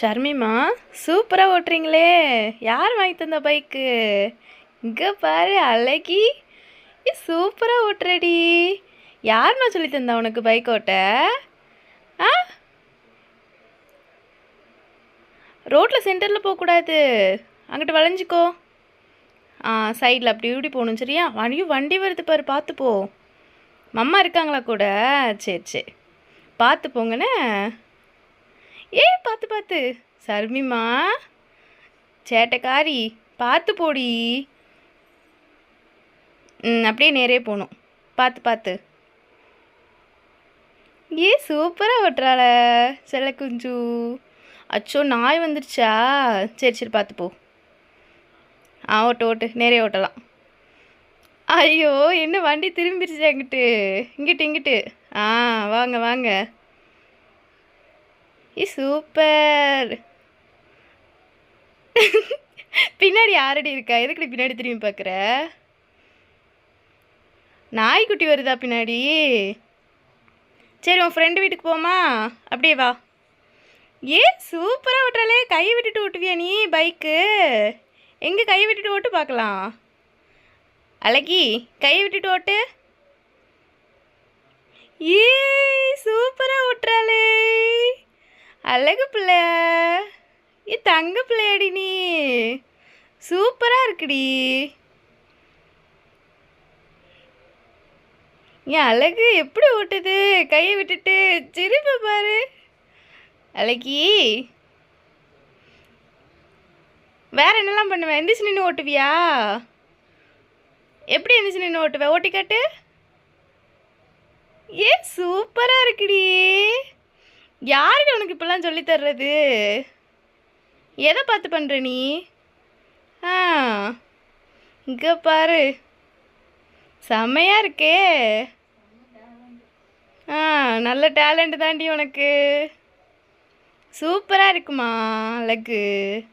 ஷர்மிமா சூப்பராக ஓட்டுறீங்களே. யார் வாங்கி தந்த பைக்கு? இங்கே பாரு அழகி. ஏ சூப்பராக ஓட்டுறடி. யாரும்மா சொல்லி தந்தா உனக்கு பைக் ஓட்ட? ஆ? ரோட்டில் சென்டரில் போகக்கூடாது. அங்கிட்டு வளைஞ்சிக்கோ. ஆ சைடில் அப்படி இப்படி போகணும் சரியா? வண்டியும் வண்டி வருது பாரு பார்த்து போ. மம்மா இருக்காங்களா கூட? சரி சரி. பார்த்து போங்கண்ணே. ஏய் பார்த்து பார்த்து. சர்மிமா சேட்டைக்காரி பார்த்து போடி. ம் அப்படியே நேரே போகணும். பார்த்து பார்த்து. ஏ சூப்பராக ஓட்டுறாள செல்ல குஞ்சு. அச்சோ நாய் வந்துடுச்சா சரி சரி பார்த்து போ. ஆ ஓட்டு ஓட்டு. நேரே ஓட்டலாம். ஐயோ என்ன வண்டி திரும்பிடுச்சு அங்கிட்டு இங்கிட்டு இங்கிட்டு. ஆ வாங்க வாங்க. ஏ சூப்பர். பின்னாடி யாரடி இருக்கா? எதுக்குடி பின்னாடி திரும்பி பார்க்குற நாய்க்குட்டி வருதா பின்னாடி? சரி உன் ஃப்ரெண்டு வீட்டுக்கு போமா? அப்படியே வா. ஏ சூப்பராக ஓட்டுறாளே. கை விட்டுட்டு ஓட்டுவியா நீ பைக்கு எங்கே கை விட்டுட்டு ஓட்டு பார்க்கலாம். அழகி கை விட்டுட்டு ஓட்டு. ஏ சூ அழகு பிள்ளை. ஏ தங்க பிள்ளையாடி நீ. சூப்பராக இருக்குடி. ஏன் அழகு எப்படி ஓட்டுது? கையை விட்டுட்டு சிரிப்பை பாரு. அழகி. வேற என்னெல்லாம் பண்ணுவேன் எந்திரிச்சு நின்று ஓட்டுவியா? எப்படி எந்திரிச்சு நின்று ஓட்டுவேன் ஓட்டி காட்டு. ஏ சூப்பராக இருக்குடி. யாருக்கு உனக்கு இப்பெல்லாம் சொல்லித் தர்றது? எதை பார்த்து பண்ணுற நீ? ஆ இங்கே பாரு. செம்மையாக இருக்கே. ஆ நல்ல டேலண்ட் தாண்டி உனக்கு. சூப்பராக இருக்குமா அழகு.